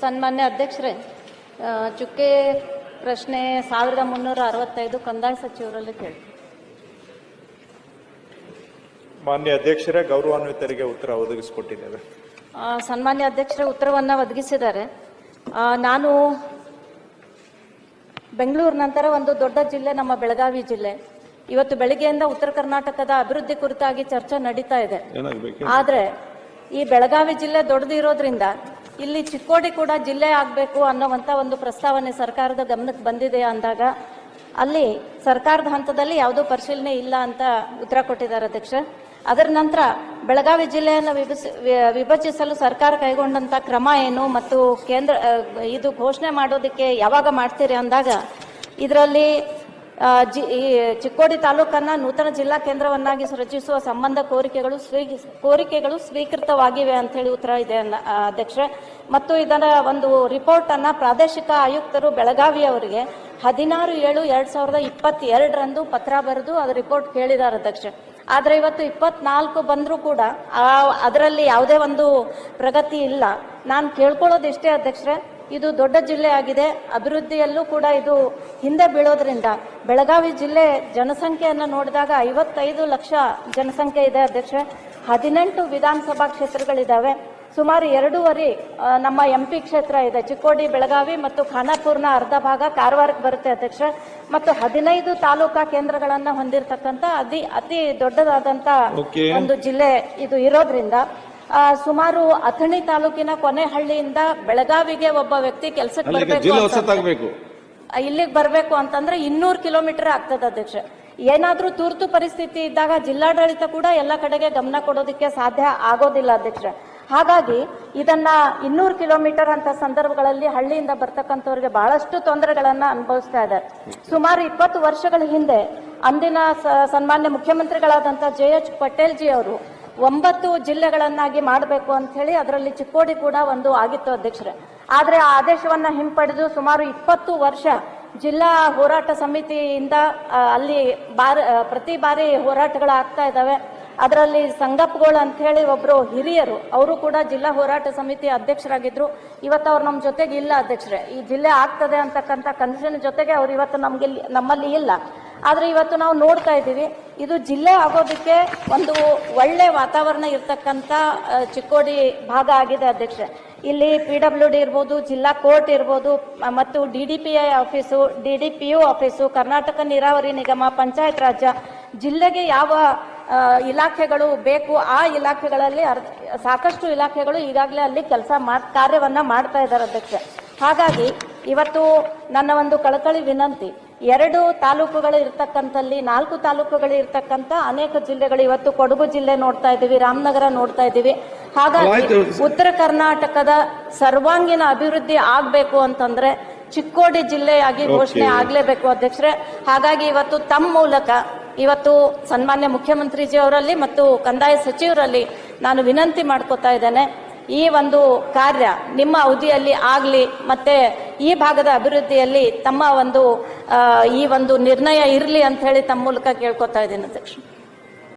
ಸನ್ಮಾನ್ಯ ಅಧ್ಯಕ್ಷರೇ ಚುಕ್ಕೆ ಪ್ರಶ್ನೆ ಸಾವಿರದ ಮುನ್ನೂರ ಅರವತ್ತೈದು ಕಂದಾಯ ಸಚಿವರಲ್ಲಿ ಕೇಳಿ. ಮಾನ್ಯ ಅಧ್ಯಕ್ಷರೇ ಗೌರವಾನ್ವಿತರಿಗೆ ಉತ್ತರ ಒದಗಿಸಿಕೊಟ್ಟಿದ್ದೇವೆ. ಆ, ಸನ್ಮಾನ್ಯ ಅಧ್ಯಕ್ಷರೇ ಉತ್ತರವನ್ನು ಒದಗಿಸಿದ್ದಾರೆ. ನಾನು ಬೆಂಗಳೂರು ನಂತರ ಒಂದು ದೊಡ್ಡ ಜಿಲ್ಲೆ ನಮ್ಮ ಬೆಳಗಾವಿ ಜಿಲ್ಲೆ. ಇವತ್ತು ಬೆಳಿಗ್ಗೆಯಿಂದ ಉತ್ತರ ಕರ್ನಾಟಕದ ಅಭಿವೃದ್ಧಿ ಕುರಿತಾಗಿ ಚರ್ಚೆ ನಡೀತಾ ಇದೆ. ಆದರೆ ಈ ಬೆಳಗಾವಿ ಜಿಲ್ಲೆ ದೊಡ್ಡದಿರೋದ್ರಿಂದ ಇಲ್ಲಿ ಚಿಕ್ಕೋಡಿ ಕೂಡ ಜಿಲ್ಲೆ ಆಗಬೇಕು ಅನ್ನೋವಂಥ ಒಂದು ಪ್ರಸ್ತಾವನೆ ಸರ್ಕಾರದ ಗಮನಕ್ಕೆ ಬಂದಿದೆ ಅಂದಾಗ ಅಲ್ಲಿ ಸರ್ಕಾರದ ಹಂತದಲ್ಲಿ ಯಾವುದೋ ಪರಿಶೀಲನೆ ಇಲ್ಲ ಅಂತ ಉತ್ತರ ಕೊಟ್ಟಿದ್ದಾರೆ ಅಧ್ಯಕ್ಷ ಅದರ ನಂತರ ಬೆಳಗಾವಿ ಜಿಲ್ಲೆಯನ್ನು ವಿಭಜಿಸ ವಿಭಜಿಸಲು ಸರ್ಕಾರ ಕೈಗೊಂಡಂಥ ಕ್ರಮ ಏನು ಮತ್ತು ಕೇಂದ್ರ ಇದು ಘೋಷಣೆ ಮಾಡೋದಕ್ಕೆ ಯಾವಾಗ ಮಾಡ್ತೀರಿ ಅಂದಾಗ ಇದರಲ್ಲಿ ಜಿ, ಈ ಚಿಕ್ಕೋಡಿ ತಾಲೂಕನ್ನ ನೂತನ ಜಿಲ್ಲಾ ಕೇಂದ್ರವನ್ನಾಗಿ ರಚಿಸುವ ಸಂಬಂಧ ಕೋರಿಕೆಗಳು ಸ್ವೀ, ಕೋರಿಕೆಗಳು ಸ್ವೀಕೃತವಾಗಿವೆ ಅಂತ ಹೇಳಿ ಉತ್ತರ ಇದೆ ಅಧ್ಯಕ್ಷ ಮತ್ತು ಇದರ ಒಂದು ರಿಪೋರ್ಟ್ ಅನ್ನ ಪ್ರಾದೇಶಿಕ ಆಯುಕ್ತರು ಬೆಳಗಾವಿ ಅವರಿಗೆ ಹದಿನಾರು ಏಳು ಎರಡ್ ಸಾವಿರದ ಇಪ್ಪತ್ತೆರಡರಂದು ಪತ್ರ ಬರೆದು ಅದು ರಿಪೋರ್ಟ್ ಕೇಳಿದ್ದಾರೆ ಅಧ್ಯಕ್ಷ ಆದ್ರೆ ಇವತ್ತು ಇಪ್ಪತ್ನಾಲ್ಕು ಬಂದರೂ ಕೂಡ ಅದರಲ್ಲಿ ಯಾವುದೇ ಒಂದು ಪ್ರಗತಿ ಇಲ್ಲ. ನಾನು ಕೇಳ್ಕೊಳ್ಳೋದು ಇಷ್ಟೇ ಅಧ್ಯಕ್ಷರೇ. ಇದು ದೊಡ್ಡ ಜಿಲ್ಲೆ ಆಗಿದೆ. ಅಭಿವೃದ್ಧಿಯಲ್ಲೂ ಕೂಡ ಇದು ಹಿಂದೆ ಬೀಳೋದ್ರಿಂದ ಬೆಳಗಾವಿ ಜಿಲ್ಲೆ ಜನಸಂಖ್ಯೆಯನ್ನು ನೋಡಿದಾಗ ಐವತ್ತೈದು ಲಕ್ಷ ಜನಸಂಖ್ಯೆ ಇದೆ ಅಧ್ಯಕ್ಷ ಹದಿನೆಂಟು ವಿಧಾನಸಭಾ ಕ್ಷೇತ್ರಗಳಿದ್ದಾವೆ. ಸುಮಾರು ಎರಡೂವರೆ ನಮ್ಮ ಎಂ ಪಿ ಕ್ಷೇತ್ರ ಇದೆ. ಚಿಕ್ಕೋಡಿ ಬೆಳಗಾವಿ ಮತ್ತು ಖಾನಾಪುರ್ನ ಅರ್ಧ ಭಾಗ ಕಾರವಾರಕ್ಕೆ ಬರುತ್ತೆ ಅಧ್ಯಕ್ಷ ಮತ್ತು ಹದಿನೈದು ತಾಲೂಕಾ ಕೇಂದ್ರಗಳನ್ನು ಹೊಂದಿರತಕ್ಕಂಥ ಅತಿ ಅತಿ ದೊಡ್ಡದಾದಂಥ ಒಂದು ಜಿಲ್ಲೆ ಇದು ಇರೋದ್ರಿಂದ ಸುಮಾರು ಅಥಣಿ ತಾಲೂಕಿನ ಕೊನೆಹಳ್ಳಿಯಿಂದ ಬೆಳಗಾವಿಗೆ ಒಬ್ಬ ವ್ಯಕ್ತಿ ಕೆಲಸಕ್ಕೆ ಬರಬೇಕು ಇಲ್ಲಿಗೆ ಬರಬೇಕು ಅಂತಂದ್ರೆ ಇನ್ನೂರು ಕಿಲೋಮೀಟರ್ ಆಗ್ತದೆ ಅಧ್ಯಕ್ಷ. ಏನಾದ್ರೂ ತುರ್ತು ಪರಿಸ್ಥಿತಿ ಇದ್ದಾಗ ಜಿಲ್ಲಾಡಳಿತ ಕೂಡ ಎಲ್ಲ ಕಡೆಗೆ ಗಮನ ಕೊಡೋದಕ್ಕೆ ಸಾಧ್ಯ ಆಗೋದಿಲ್ಲ ಅಧ್ಯಕ್ಷ. ಹಾಗಾಗಿ ಇದನ್ನ ಇನ್ನೂರು ಕಿಲೋಮೀಟರ್ ಅಂತ ಸಂದರ್ಭಗಳಲ್ಲಿ ಹಳ್ಳಿಯಿಂದ ಬರ್ತಕ್ಕಂಥವ್ರಿಗೆ ಬಹಳಷ್ಟು ತೊಂದರೆಗಳನ್ನ ಅನುಭವಿಸ್ತಾ ಇದ್ದಾರೆ ಸುಮಾರು ಇಪ್ಪತ್ತು ವರ್ಷಗಳ ಹಿಂದೆ ಅಂದಿನ ಸನ್ಮಾನ್ಯ ಮುಖ್ಯಮಂತ್ರಿಗಳಾದಂಥ ಜೆ ಎಚ್ ಪಟೇಲ್ ಜಿ ಅವರು ಒಂಬತ್ತು ಜಿಲ್ಲೆಗಳನ್ನಾಗಿ ಮಾಡಬೇಕು ಅಂತ ಹೇಳಿ ಅದರಲ್ಲಿ ಚಿಕ್ಕೋಡಿ ಕೂಡ ಒಂದು ಆಗಿತ್ತು ಅಧ್ಯಕ್ಷರೇ. ಆದರೆ ಆ ಆದೇಶವನ್ನು ಹಿಂಪಡೆದು ಸುಮಾರು ಇಪ್ಪತ್ತು ವರ್ಷ ಜಿಲ್ಲಾ ಹೋರಾಟ ಸಮಿತಿಯಿಂದ ಅಲ್ಲಿ ಬಾರ ಪ್ರತಿ ಬಾರಿ ಹೋರಾಟಗಳು ಆಗ್ತಾ ಇದ್ದಾವೆ. ಅದರಲ್ಲಿ ಸಂಗಪ್ಪಗಳು ಅಂತ ಹೇಳಿ ಒಬ್ರು ಹಿರಿಯರು, ಅವರು ಕೂಡ ಜಿಲ್ಲಾ ಹೋರಾಟ ಸಮಿತಿ ಅಧ್ಯಕ್ಷರಾಗಿದ್ದರು ಇವತ್ತು ಅವ್ರು ನಮ್ಮ ಜೊತೆಗೆ ಇಲ್ಲ ಅಧ್ಯಕ್ಷರೇ. ಈ ಜಿಲ್ಲೆ ಆಗ್ತದೆ ಅಂತಕ್ಕಂಥ ಕನಸಿನ ಜೊತೆಗೆ ಅವ್ರು ಇವತ್ತು ನಮಗೆ ನಮ್ಮಲ್ಲಿ ಇಲ್ಲ. ಆದ್ರೆ ಇವತ್ತು ನಾವು ನೋಡ್ತಾ ಇದ್ದೀವಿ, ಇದು ಜಿಲ್ಲೆ ಆಗೋದಕ್ಕೆ ಒಂದು ಒಳ್ಳೆ ವಾತಾವರಣ ಇರತಕ್ಕಂಥ ಚಿಕ್ಕೋಡಿ ಭಾಗ ಆಗಿದೆ ಅಧ್ಯಕ್ಷ ಇಲ್ಲಿ ಪಿ ಡಬ್ಲ್ಯೂ ಡಿ ಇರ್ಬೋದು, ಜಿಲ್ಲಾ ಕೋರ್ಟ್ ಇರ್ಬೋದು ಮತ್ತು D D P I office D D P U office, Karnataka ನೀರಾವರಿ ನಿಗಮ, ಪಂಚಾಯತ್ ರಾಜ್ಯ ಜಿಲ್ಲೆಗೆ ಯಾವ ಇಲಾಖೆಗಳು ಬೇಕು, ಆ ಇಲಾಖೆಗಳಲ್ಲಿ ಸಾಕಷ್ಟು ಇಲಾಖೆಗಳು ಈಗಾಗಲೇ ಅಲ್ಲಿ ಕೆಲಸ ಮಾಡ್, ಕಾರ್ಯವನ್ನು ಮಾಡ್ತಾ ಇದ್ದಾರೆ ಅಧ್ಯಕ್ಷ ಹಾಗಾಗಿ ಇವತ್ತು ನನ್ನ ಒಂದು ಕಳಕಳಿ ವಿನಂತಿ ಎರಡು ತಾಲೂಕುಗಳು ಇರ್ತಕ್ಕಂಥಲ್ಲಿ ನಾಲ್ಕು ತಾಲೂಕುಗಳು ಇರ್ತಕ್ಕಂಥ ಅನೇಕ ಜಿಲ್ಲೆಗಳು ಇವತ್ತು ಕೊಡಗು ಜಿಲ್ಲೆ ನೋಡ್ತಾ ಇದ್ದೀವಿ ರಾಮನಗರ ನೋಡ್ತಾ ಇದ್ದೀವಿ. ಹಾಗಾಗಿ ಉತ್ತರ ಕರ್ನಾಟಕದ ಸರ್ವಾಂಗೀಣ ಅಭಿವೃದ್ಧಿ ಆಗ್ಬೇಕು ಅಂತಂದ್ರೆ ಚಿಕ್ಕೋಡಿ ಜಿಲ್ಲೆಯಾಗಿ ಘೋಷಣೆ. ಆಗ್ಲೇಬೇಕು ಅಧ್ಯಕ್ಷರೇ. ಹಾಗಾಗಿ ಇವತ್ತು ತಮ್ಮ ಮೂಲಕ ಇವತ್ತು ಸನ್ಮಾನ್ಯ ಮುಖ್ಯಮಂತ್ರಿಜಿ ಅವರಲ್ಲಿ ಮತ್ತು ಕಂದಾಯ ಸಚಿವರಲ್ಲಿ ನಾನು ವಿನಂತಿ ಮಾಡ್ಕೋತಾ ಇದ್ದೇನೆ. ಈ ಒಂದು ಕಾರ್ಯ ನಿಮ್ಮ ಅವಧಿಯಲ್ಲಿ ಆಗಲಿ, ಮತ್ತೆ ಈ ಭಾಗದ ಅಭಿವೃದ್ಧಿಯಲ್ಲಿ ತಮ್ಮ ಒಂದು ಈ ಒಂದು ನಿರ್ಣಯ ಇರಲಿ ಅಂತ ಹೇಳಿ ತಮ್ಮ ಮೂಲಕ ಕೇಳ್ಕೊತಾ ಇದ್ದೀನಿ ಅಧ್ಯಕ್ಷ.